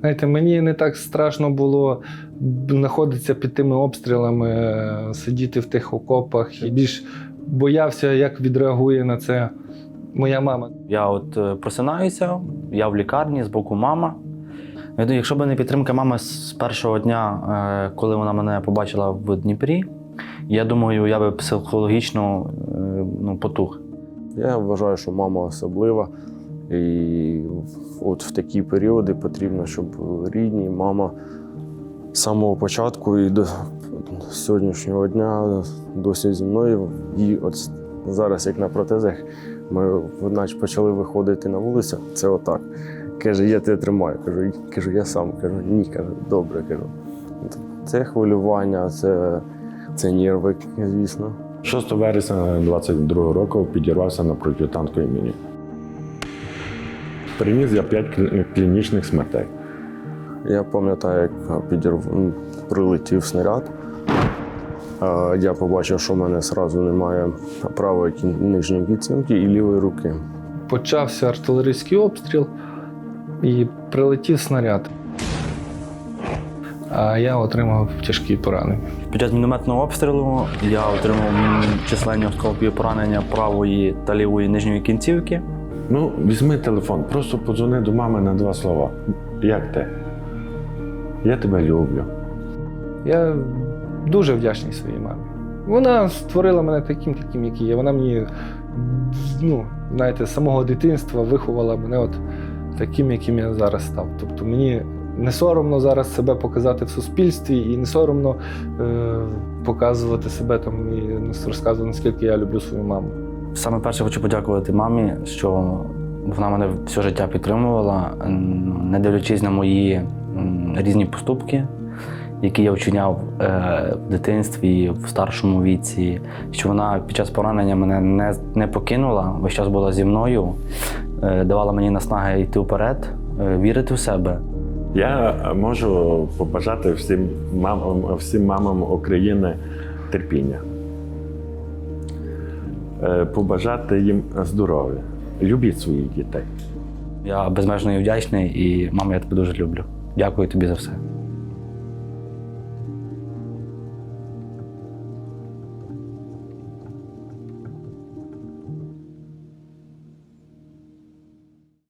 Знаєте, мені не так страшно було знаходитися під тими обстрілами, е, сидіти в тих окопах і більш боявся, як відреагує на це моя мама. Я от е, просинаюся, я в лікарні, з боку мама. Якщо б не підтримка мами з першого дня, е, коли вона мене побачила в Дніпрі, я думаю, я би психологічно ну, потух. Я вважаю, що мама особлива. І от в такі періоди потрібно, щоб рідні, мама з самого початку і до сьогоднішнього дня досі зі мною. І от зараз, як на протезах, ми наче почали виходити на вулицю. Це отак. Каже, я тебе тримаю. Кажу, кажу, я сам кажу, ні, кажу, добре. кажу. Це хвилювання, це, це нерви, звісно. 6 вересня 22 року підірвався на протитанковій міні. Приніс я 5 клінічних смертей. Я пам'ятаю, як підірв... прилетів снаряд. Е, Я побачив, що в мене одразу немає правої нижньої кінцівки і лівої руки. Почався артилерійський обстріл і прилетів снаряд. А я отримав тяжкі поранення. Під час мінометного обстрілу я отримав численні осколкові поранення правої та лівої нижньої кінцівки. Ну, візьми телефон, просто подзвони до мами на два слова. Як ти? Я тебе люблю. Я дуже вдячний своїй мамі. Вона створила мене таким, таким, який є. Вона мені, ну, знаєте, з самого дитинства виховала мене от таким, яким я зараз став. Тобто мені не соромно зараз себе показати в суспільстві і не соромно е, показувати себе там і розказувати, наскільки я люблю свою маму. Саме перше хочу подякувати мамі, що вона мене все життя підтримувала, не дивлячись на мої різні поступки, які я вчиняв е, в дитинстві, в старшому віці, що вона під час поранення мене не, не покинула, весь час була зі мною, е, давала мені наснаги йти вперед, е, вірити в себе. Я можу побажати всім мамам, всім мамам України терпіння. Е, Побажати їм здоров'я. Любіть своїх дітей. Я безмежно вдячний і мама, я тебе дуже люблю. Дякую тобі за все.